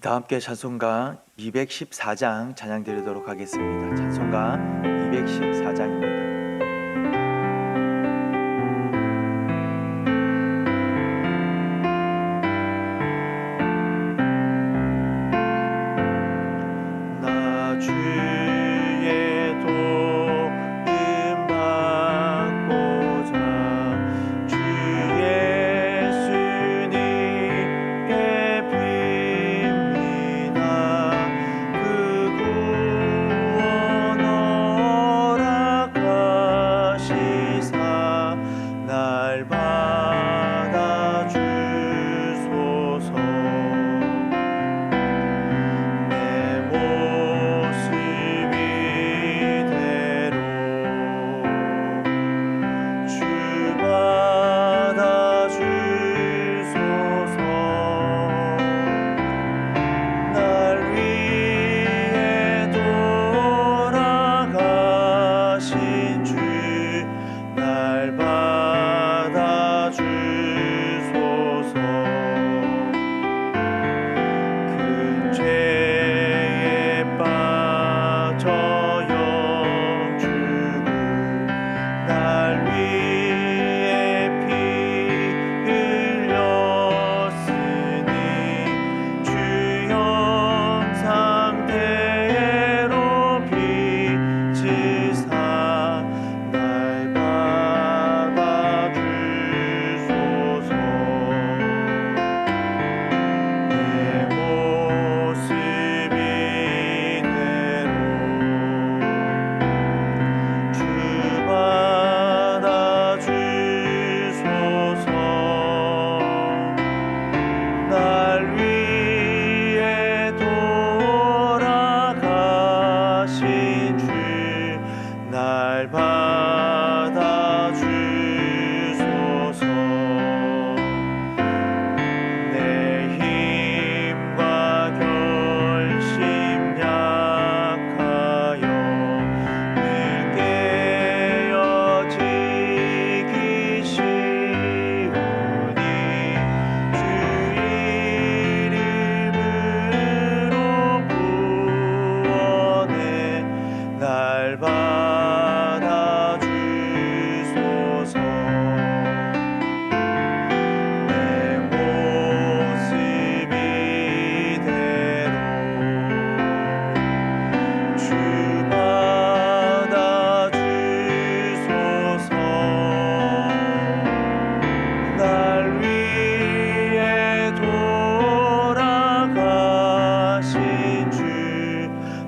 다 함께 찬송가 214장 찬양 드리도록 하겠습니다. 찬송가 214장입니다.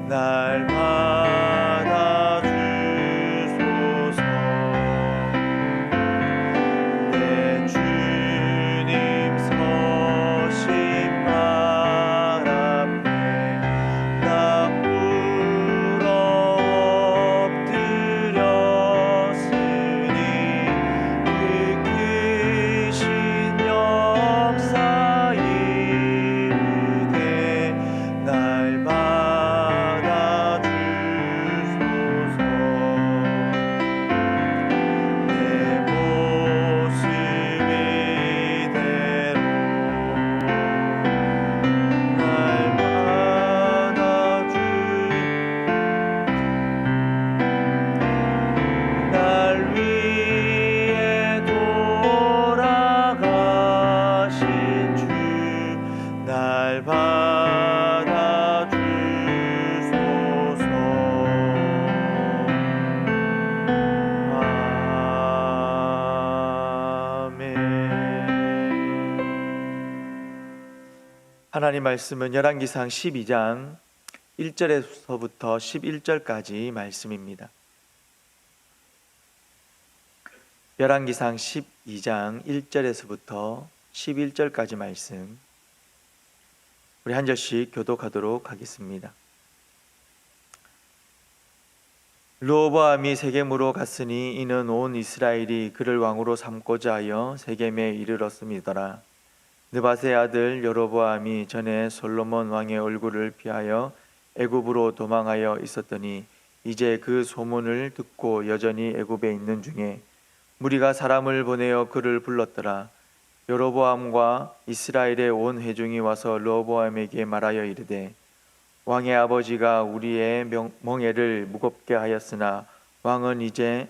날받 하나님 말씀은 열왕기상 12장 1절에서부터 11절까지 말씀입니다. 열왕기상 12장 1절에서부터 11절까지 말씀 우리 한 절씩 교독하도록 하겠습니다. 르호보암이 세겜으로 갔으니 이는 온 이스라엘이 그를 왕으로 삼고자 하여 세겜에 이르렀음이더라. 느바세 아들 여로보암이 전에 솔로몬 왕의 얼굴을 피하여 애굽으로 도망하여 있었더니 이제 그 소문을 듣고 여전히 애굽에 있는 중에 무리가 사람을 보내어 그를 불렀더라. 여로보암과 이스라엘의 온 회중이 와서 르호보암에게 말하여 이르되 왕의 아버지가 우리의 명- 멍에를 무겁게 하였으나 왕은 이제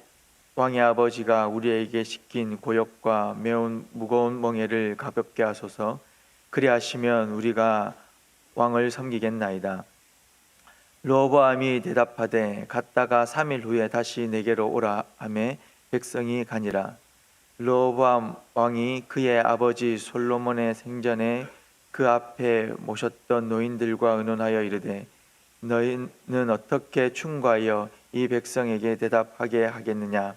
왕의 아버지가 우리에게 시킨 고역과 매운 무거운 멍에를 가볍게 하소서 그리하시면 우리가 왕을 섬기겠나이다. 르호보암이 대답하되 갔다가 삼일 후에 다시 내게로 오라 하매 백성이 가니라. 르호보암 왕이 그의 아버지 솔로몬의 생전에 그 앞에 모셨던 노인들과 의논하여 이르되 너희는 어떻게 충고하여 이 백성에게 대답하게 하겠느냐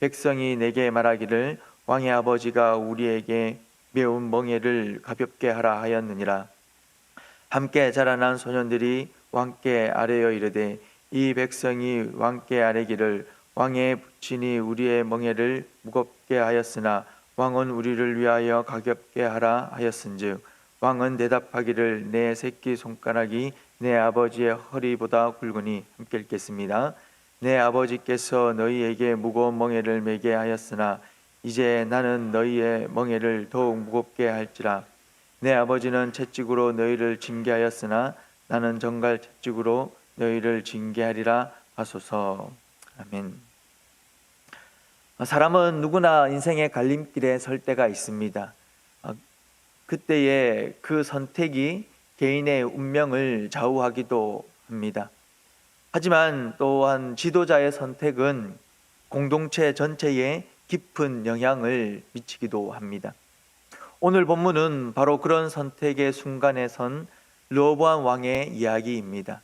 백성이 내게 말하기를 왕의 아버지가 우리에게 매운 멍에를 가볍게 하라 하였느니라 함께 자라난 소년들이 왕께 아뢰어 이르되 이 백성이 왕께 아뢰기를 왕의 부친이 우리의 멍에를 무겁게 하였으나 왕은 우리를 위하여 가볍게 하라 하였은즉 왕은 대답하기를 내 새끼 손가락이 내 아버지의 허리보다 굵으니 함께 읽겠습니다. 내 아버지께서 너희에게 무거운 멍에를 매게 하였으나 이제 나는 너희의 멍에를 더욱 무겁게 할지라 내 아버지는 채찍으로 너희를 징계하였으나 나는 정갈 채찍으로 너희를 징계하리라 하소서 아멘. 사람은 누구나 인생의 갈림길에 설 때가 있습니다. 어, 그때의 그 선택이 개인의 운명을 좌우하기도 합니다. 하지만 또한 지도자의 선택은 공동체 전체에 깊은 영향을 미치기도 합니다. 오늘 본문은 바로 그런 선택의 순간에 선 르호보암 왕의 이야기입니다.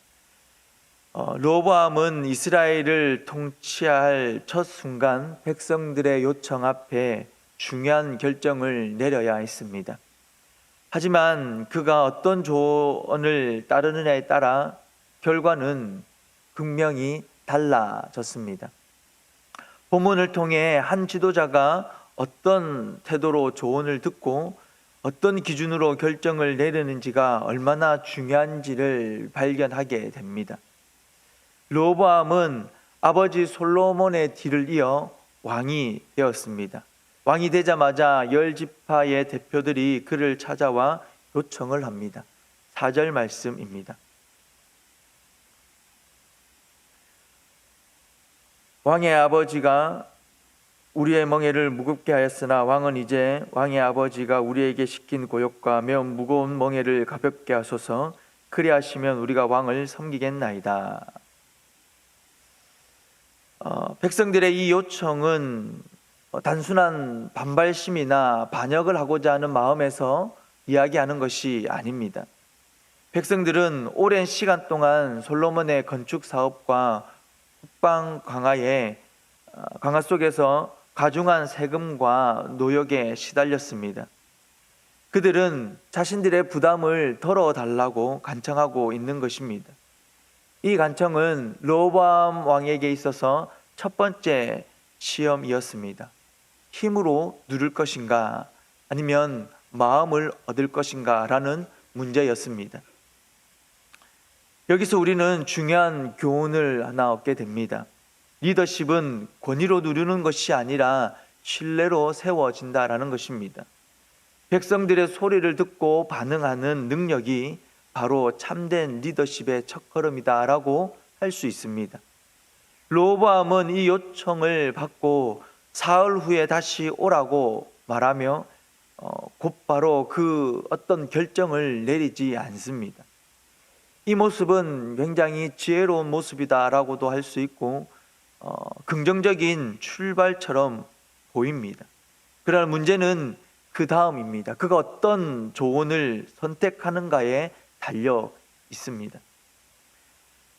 어, 르호보암은 이스라엘을 통치할 첫 순간 백성들의 요청 앞에 중요한 결정을 내려야 했습니다. 하지만 그가 어떤 조언을 따르느냐에 따라 결과는 분명히 달라졌습니다. 본문을 통해 한 지도자가 어떤 태도로 조언을 듣고 어떤 기준으로 결정을 내리는지가 얼마나 중요한지를 발견하게 됩니다. 르호보암은 아버지 솔로몬의 뒤를 이어 왕이 되었습니다. 왕이 되자마자 열 지파의 대표들이 그를 찾아와 요청을 합니다. 4절 말씀입니다. 왕의 아버지가 우리의 멍에를 무겁게 하였으나 왕은 이제 왕의 아버지가 우리에게 시킨 고역과 매우 무거운 멍에를 가볍게 하소서 그리하시면 우리가 왕을 섬기겠나이다. 어, 백성들의 이 요청은 어, 단순한 반발심이나 반역을 하고자 하는 마음에서 이야기하는 것이 아닙니다. 백성들은 오랜 시간 동안 솔로몬의 건축 사업과 국방 강화에 어, 강화 속에서 가중한 세금과 노역에 시달렸습니다. 그들은 자신들의 부담을 덜어 달라고 간청하고 있는 것입니다. 이 간청은 로보암 왕에게 있어서 첫 번째 시험이었습니다. 힘으로 누를 것인가 아니면 마음을 얻을 것인가 라는 문제였습니다. 여기서 우리는 중요한 교훈을 하나 얻게 됩니다. 리더십은 권위로 누르는 것이 아니라 신뢰로 세워진다라는 것입니다. 백성들의 소리를 듣고 반응하는 능력이 바로 참된 리더십의 첫걸음이다라고 할 수 있습니다. 로보암은 이 요청을 받고 사흘 후에 다시 오라고 말하며 어, 곧바로 그 어떤 결정을 내리지 않습니다. 이 모습은 굉장히 지혜로운 모습이다라고도 할 수 있고 어, 긍정적인 출발처럼 보입니다. 그러나 문제는 그 다음입니다. 그가 어떤 조언을 선택하는가에 달려 있습니다.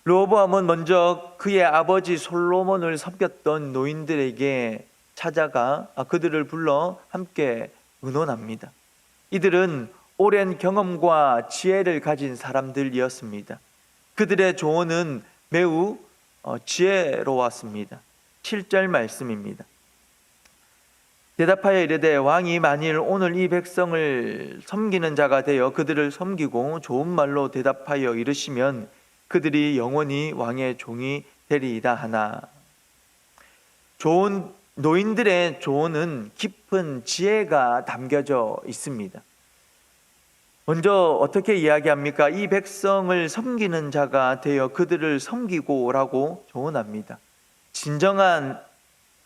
로보암은 먼저 그의 아버지 솔로몬을 섬겼던 노인들에게 찾아가 그들을 불러 함께 의논합니다. 이들은 오랜 경험과 지혜를 가진 사람들이었습니다. 그들의 조언은 매우 어, 지혜로웠습니다. 7절 말씀입니다. 대답하여 이르되 왕이 만일 오늘 이 백성을 섬기는 자가 되어 그들을 섬기고 좋은 말로 대답하여 이르시면 그들이 영원히 왕의 종이 되리이다 하나 좋은 노인들의 조언은 깊은 지혜가 담겨져 있습니다. 먼저 어떻게 이야기합니까? 이 백성을 섬기는 자가 되어 그들을 섬기고라고 조언합니다. 진정한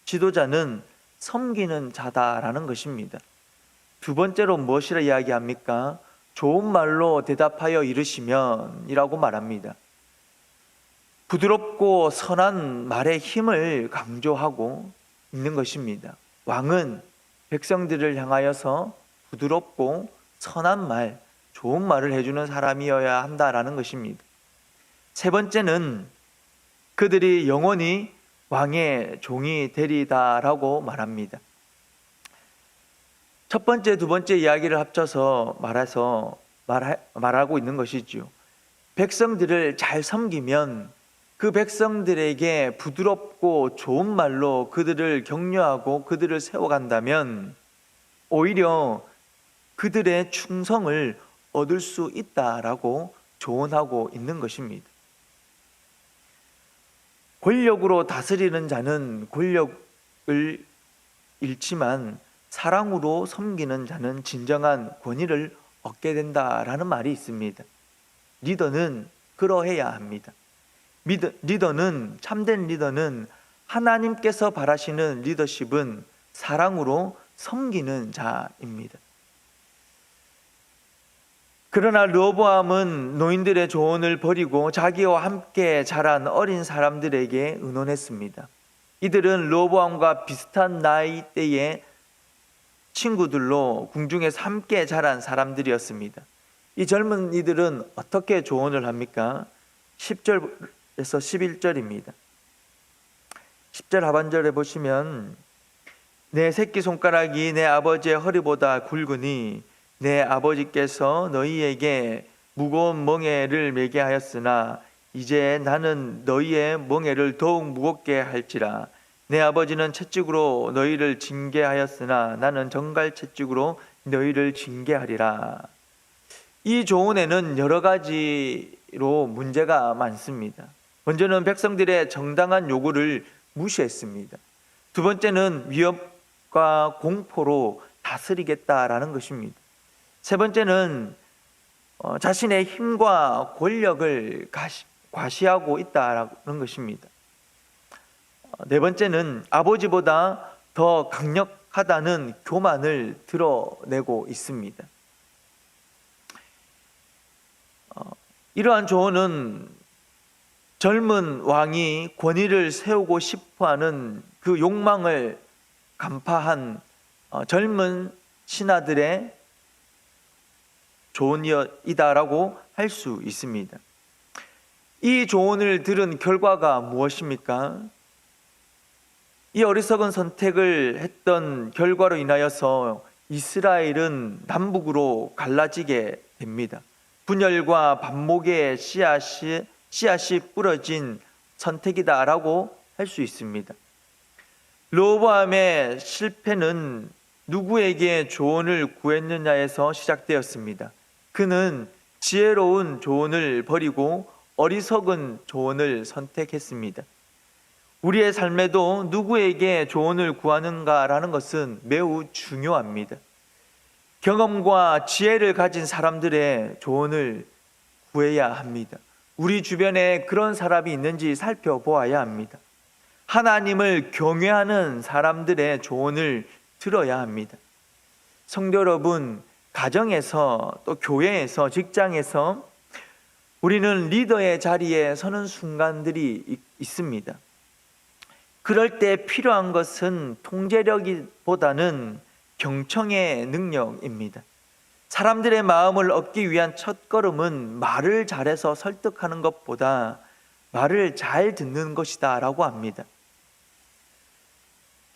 지도자는 섬기는 자다라는 것입니다. 두 번째로 무엇이라 이야기합니까? 좋은 말로 대답하여 이르시면이라고 말합니다. 부드럽고 선한 말의 힘을 강조하고 있는 것입니다. 왕은 백성들을 향하여서 부드럽고 선한 말, 좋은 말을 해주는 사람이어야 한다라는 것입니다. 세 번째는 그들이 영원히 왕의 종이 되리다라고 말합니다. 첫 번째, 두 번째 이야기를 합쳐서 말해서 말하, 말하고 있는 것이지요. 백성들을 잘 섬기면 그 백성들에게 부드럽고 좋은 말로 그들을 격려하고 그들을 세워간다면 오히려 그들의 충성을 얻을 수 있다라고 조언하고 있는 것입니다. 권력으로 다스리는 자는 권력을 잃지만 사랑으로 섬기는 자는 진정한 권위를 얻게 된다라는 말이 있습니다. 리더는 그러해야 합니다. 리더, 리더는 참된 리더는 하나님께서 바라시는 리더십은 사랑으로 섬기는 자입니다. 그러나 르호보암은 노인들의 조언을 버리고 자기와 함께 자란 어린 사람들에게 의논했습니다. 이들은 르호보암과 비슷한 나이대의 친구들로 궁중에서 함께 자란 사람들이었습니다. 이 젊은 이들은 어떻게 조언을 합니까? 10절에서 11절입니다. 10절 하반절에 보시면 내 새끼 손가락이 내 아버지의 허리보다 굵으니 내 아버지께서 너희에게 무거운 멍에를 매게 하였으나 이제 나는 너희의 멍에를 더욱 무겁게 할지라 내 아버지는 채찍으로 너희를 징계하였으나 나는 정갈 채찍으로 너희를 징계하리라. 이 조언에는 여러 가지로 문제가 많습니다. 먼저는 백성들의 정당한 요구를 무시했습니다. 두 번째는 위협과 공포로 다스리겠다라는 것입니다. 세 번째는 어, 자신의 힘과 권력을 과시하고 있다는 것입니다. 어, 네 번째는 아버지보다 더 강력하다는 교만을 드러내고 있습니다. 어, 이러한 조언은 젊은 왕이 권위를 세우고 싶어하는 그 욕망을 간파한 어, 젊은 신하들의 조언이다라고 할 수 있습니다. 이 조언을 들은 결과가 무엇입니까? 이 어리석은 선택을 했던 결과로 인하여서 이스라엘은 남북으로 갈라지게 됩니다. 분열과 반목의 씨앗이, 씨앗이 뿌려진 선택이다라고 할 수 있습니다. 로보암의 실패는 누구에게 조언을 구했느냐에서 시작되었습니다. 그는 지혜로운 조언을 버리고 어리석은 조언을 선택했습니다. 우리의 삶에도 누구에게 조언을 구하는가라는 것은 매우 중요합니다. 경험과 지혜를 가진 사람들의 조언을 구해야 합니다. 우리 주변에 그런 사람이 있는지 살펴보아야 합니다. 하나님을 경외하는 사람들의 조언을 들어야 합니다. 성도 여러분, 가정에서 또 교회에서 직장에서 우리는 리더의 자리에 서는 순간들이 있습니다. 그럴 때 필요한 것은 통제력보다는 경청의 능력입니다. 사람들의 마음을 얻기 위한 첫 걸음은 말을 잘해서 설득하는 것보다 말을 잘 듣는 것이다 라고 합니다.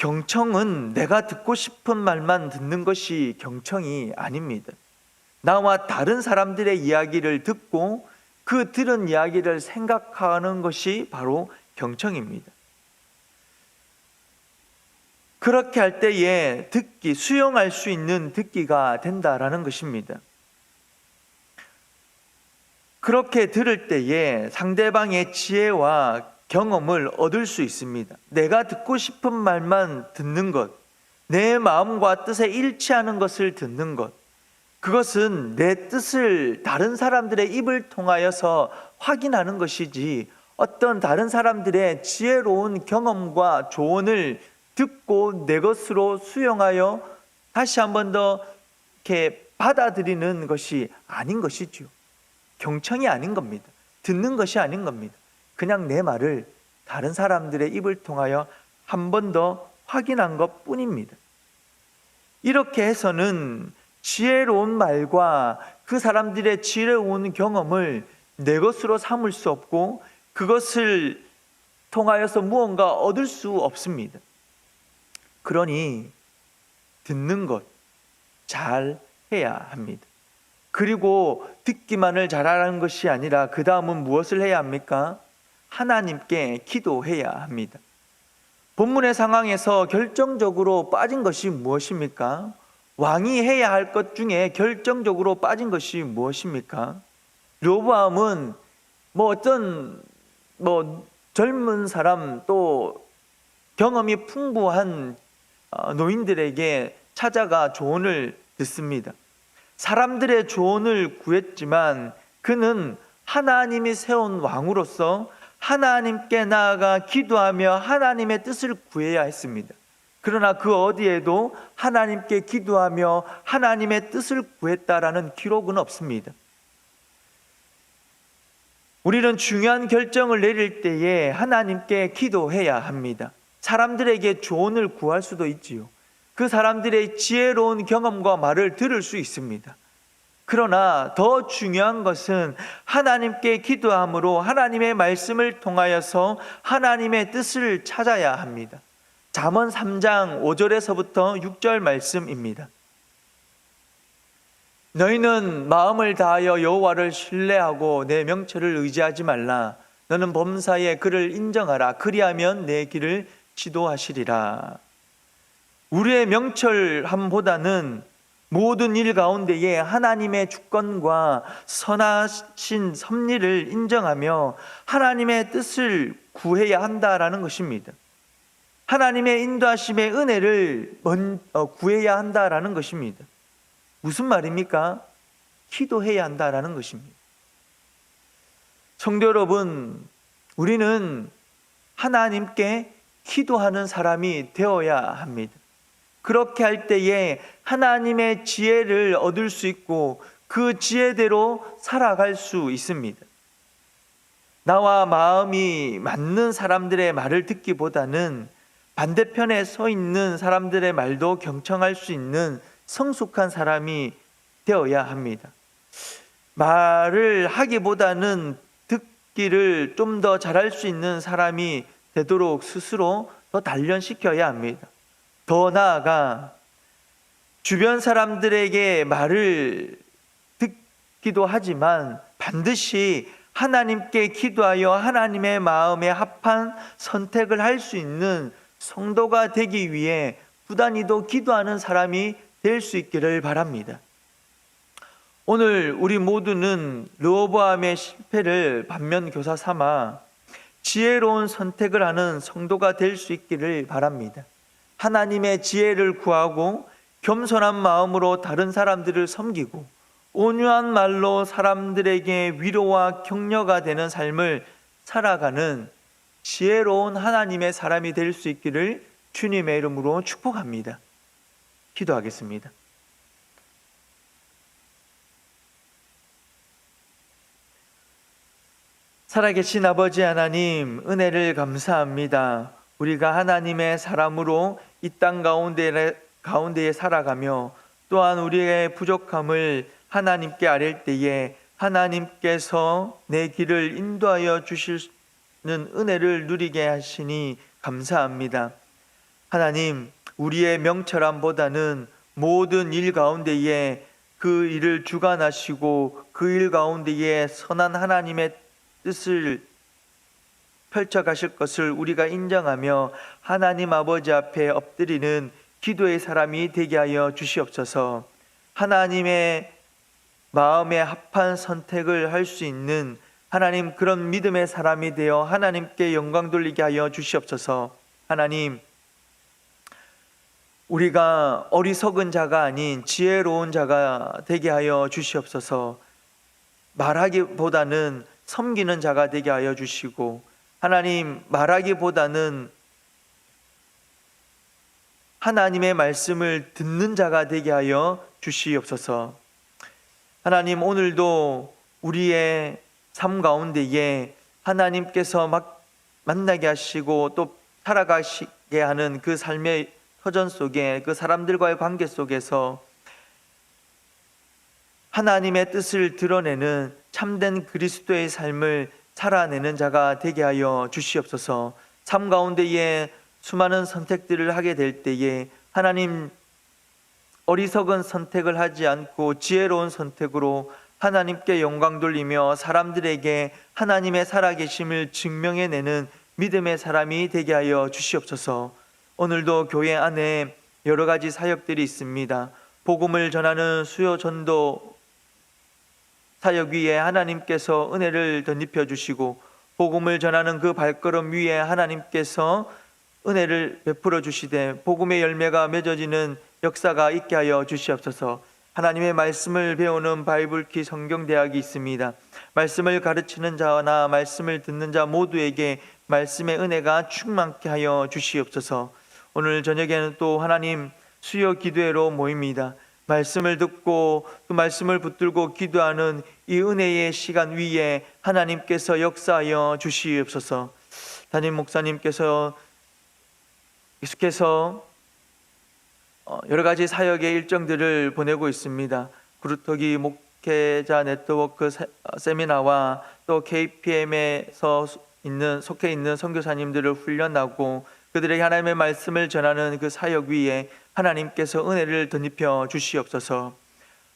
경청은 내가 듣고 싶은 말만 듣는 것이 경청이 아닙니다. 나와 다른 사람들의 이야기를 듣고 그 들은 이야기를 생각하는 것이 바로 경청입니다. 그렇게 할 때에 듣기, 수용할 수 있는 듣기가 된다라는 것입니다. 그렇게 들을 때에 상대방의 지혜와 경험을 얻을 수 있습니다. 내가 듣고 싶은 말만 듣는 것, 내 마음과 뜻에 일치하는 것을 듣는 것, 그것은 내 뜻을 다른 사람들의 입을 통하여서 확인하는 것이지 어떤 다른 사람들의 지혜로운 경험과 조언을 듣고 내 것으로 수용하여 다시 한 번 더 이렇게 받아들이는 것이 아닌 것이죠. 경청이 아닌 겁니다. 듣는 것이 아닌 겁니다. 그냥 내 말을 다른 사람들의 입을 통하여 한 번 더 확인한 것 뿐입니다. 이렇게 해서는 지혜로운 말과 그 사람들의 지혜로운 경험을 내 것으로 삼을 수 없고 그것을 통하여서 무언가 얻을 수 없습니다. 그러니 듣는 것 잘 해야 합니다. 그리고 듣기만을 잘하는 것이 아니라 그 다음은 무엇을 해야 합니까? 하나님께 기도해야 합니다. 본문의 상황에서 결정적으로 빠진 것이 무엇입니까? 왕이 해야 할 것 중에 결정적으로 빠진 것이 무엇입니까? 르보암은 뭐 어떤 뭐 젊은 사람 또 경험이 풍부한 어, 노인들에게 찾아가 조언을 듣습니다. 사람들의 조언을 구했지만 그는 하나님이 세운 왕으로서 하나님께 나아가 기도하며 하나님의 뜻을 구해야 했습니다. 그러나 그 어디에도 하나님께 기도하며 하나님의 뜻을 구했다라는 기록은 없습니다. 우리는 중요한 결정을 내릴 때에 하나님께 기도해야 합니다. 사람들에게 조언을 구할 수도 있지요. 그 사람들의 지혜로운 경험과 말을 들을 수 있습니다. 그러나 더 중요한 것은 하나님께 기도함으로 하나님의 말씀을 통하여서 하나님의 뜻을 찾아야 합니다. 잠언 3장 5절에서부터 6절 말씀입니다. 너희는 마음을 다하여 여호와를 신뢰하고 내 명철을 의지하지 말라. 너는 범사에 그를 인정하라. 그리하면 내 길을 지도하시리라. 우리의 명철함보다는 모든 일 가운데에 하나님의 주권과 선하신 섭리를 인정하며 하나님의 뜻을 구해야 한다라는 것입니다. 하나님의 인도하심의 은혜를 어, 구해야 한다라는 것입니다. 무슨 말입니까? 기도해야 한다라는 것입니다. 성도 여러분, 우리는 하나님께 기도하는 사람이 되어야 합니다. 그렇게 할 때에 하나님의 지혜를 얻을 수 있고 그 지혜대로 살아갈 수 있습니다. 나와 마음이 맞는 사람들의 말을 듣기보다는 반대편에 서 있는 사람들의 말도 경청할 수 있는 성숙한 사람이 되어야 합니다. 말을 하기보다는 듣기를 좀 더 잘할 수 있는 사람이 되도록 스스로 더 단련시켜야 합니다. 더 나아가 주변 사람들에게 말을 듣기도 하지만 반드시 하나님께 기도하여 하나님의 마음에 합한 선택을 할 수 있는 성도가 되기 위해 부단히도 기도하는 사람이 될 수 있기를 바랍니다. 오늘 우리 모두는 르호보암의 실패를 반면 교사 삼아 지혜로운 선택을 하는 성도가 될 수 있기를 바랍니다. 하나님의 지혜를 구하고 겸손한 마음으로 다른 사람들을 섬기고 온유한 말로 사람들에게 위로와 격려가 되는 삶을 살아가는 지혜로운 하나님의 사람이 될 수 있기를 주님의 이름으로 축복합니다. 기도하겠습니다. 살아계신 아버지 하나님, 은혜를 감사합니다. 우리가 하나님의 사람으로 이 땅 가운데, 가운데에 살아가며 또한 우리의 부족함을 하나님께 아랠 때에 하나님께서 내 길을 인도하여 주시는 은혜를 누리게 하시니 감사합니다. 하나님 우리의 명철함보다는 모든 일 가운데에 그 일을 주관하시고 그 일 가운데에 선한 하나님의 뜻을 펼쳐 가실 것을 우리가 인정하며 하나님 아버지 앞에 엎드리는 기도의 사람이 되게 하여 주시옵소서. 하나님의 마음에 합한 선택을 할 수 있는 하나님 그런 믿음의 사람이 되어 하나님께 영광 돌리게 하여 주시옵소서. 하나님 우리가 어리석은 자가 아닌 지혜로운 자가 되게 하여 주시옵소서. 말하기보다는 섬기는 자가 되게 하여 주시고 하나님 말하기보다는 하나님의 말씀을 듣는 자가 되게 하여 주시옵소서. 하나님 오늘도 우리의 삶 가운데에 하나님께서 막 만나게 하시고 또 살아가시게 하는 그 삶의 터전 속에 그 사람들과의 관계 속에서 하나님의 뜻을 드러내는 참된 그리스도의 삶을 살아내는 자가 되게 하여 주시옵소서. 삶 가운데에 수많은 선택들을 하게 될 때에 하나님 어리석은 선택을 하지 않고 지혜로운 선택으로 하나님께 영광 돌리며 사람들에게 하나님의 살아계심을 증명해내는 믿음의 사람이 되게 하여 주시옵소서. 오늘도 교회 안에 여러 가지 사역들이 있습니다. 복음을 전하는 수요 전도 사역 위에 하나님께서 은혜를 덧입혀 주시고 복음을 전하는 그 발걸음 위에 하나님께서 은혜를 베풀어 주시되 복음의 열매가 맺어지는 역사가 있게 하여 주시옵소서. 하나님의 말씀을 배우는 바이블키 성경대학이 있습니다. 말씀을 가르치는 자나 말씀을 듣는 자 모두에게 말씀의 은혜가 충만케 하여 주시옵소서. 오늘 저녁에는 또 하나님 수요 기도회로 모입니다. 말씀을 듣고 그 말씀을 붙들고 기도하는 이 은혜의 시간 위에 하나님께서 역사하여 주시옵소서. 담임 목사님께서 계속해서 어, 여러 가지 사역의 일정들을 보내고 있습니다. 구루터기 목회자 네트워크 세- 어, 세미나와 또 KPM에서 있는 속해 있는 선교사님들을 훈련하고 그들에게 하나님의 말씀을 전하는 그 사역 위에 하나님께서 은혜를 덧입혀 주시옵소서.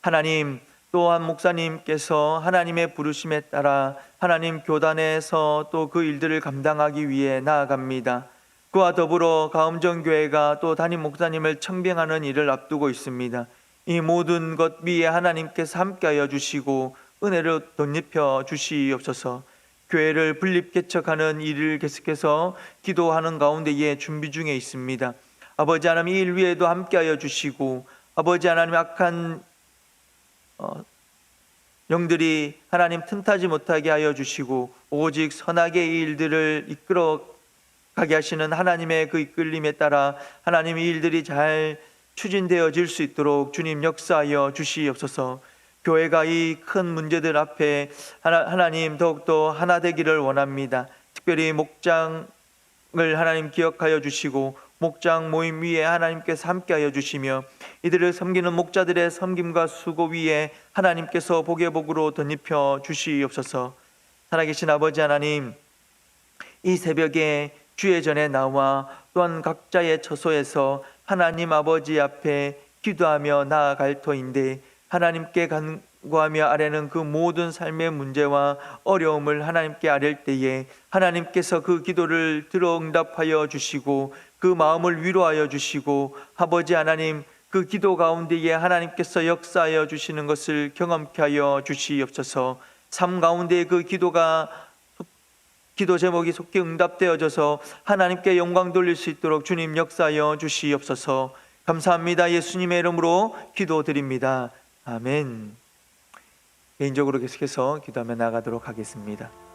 하나님 또한 목사님께서 하나님의 부르심에 따라 하나님 교단에서 또 그 일들을 감당하기 위해 나아갑니다. 그와 더불어 가음정 교회가 또 담임 목사님을 청빙하는 일을 앞두고 있습니다. 이 모든 것 위에 하나님께서 함께하여 주시고 은혜를 덧입혀 주시옵소서. 교회를 분립 개척하는 일을 계속해서 기도하는 가운데에 준비 중에 있습니다. 아버지 하나님 이 일 위에도 함께하여 주시고 아버지 하나님 악한 어, 영들이 하나님 틈타지 못하게 하여 주시고 오직 선하게 이 일들을 이끌어 가게 하시는 하나님의 그 이끌림에 따라 하나님 이 일들이 잘 추진되어질 수 있도록 주님 역사하여 주시옵소서. 교회가 이 큰 문제들 앞에 하나, 하나 님 더욱더 하나 되기를 원합니다. 특별히 목장을 하나님 기억하여 주시고 목장 모임 위에 하나님께서 함께하여 주시며 이들을 섬기는 목자들의 섬김과 수고 위에 하나님께서 복의 복으로 덧입혀 주시옵소서. 살아계신 아버지 하나님 이 새벽에 주의 전에 나와 또한 각자의 처소에서 하나님 아버지 앞에 기도하며 나아갈 터인데 하나님께 간구하며 아뢰는 그 모든 삶의 문제와 어려움을 하나님께 아랠 때에 하나님께서 그 기도를 들어 응답하여 주시고 그 마음을 위로하여 주시고 아버지 하나님 그 기도 가운데에 하나님께서 역사하여 주시는 것을 경험케 하여 주시옵소서. 삶 가운데 그 기도가 기도 제목이 속히 응답되어져서 하나님께 영광 돌릴 수 있도록 주님 역사하여 주시옵소서. 감사합니다. 예수님의 이름으로 기도드립니다. 아멘. 개인적으로 계속해서 기도하며 나가도록 하겠습니다.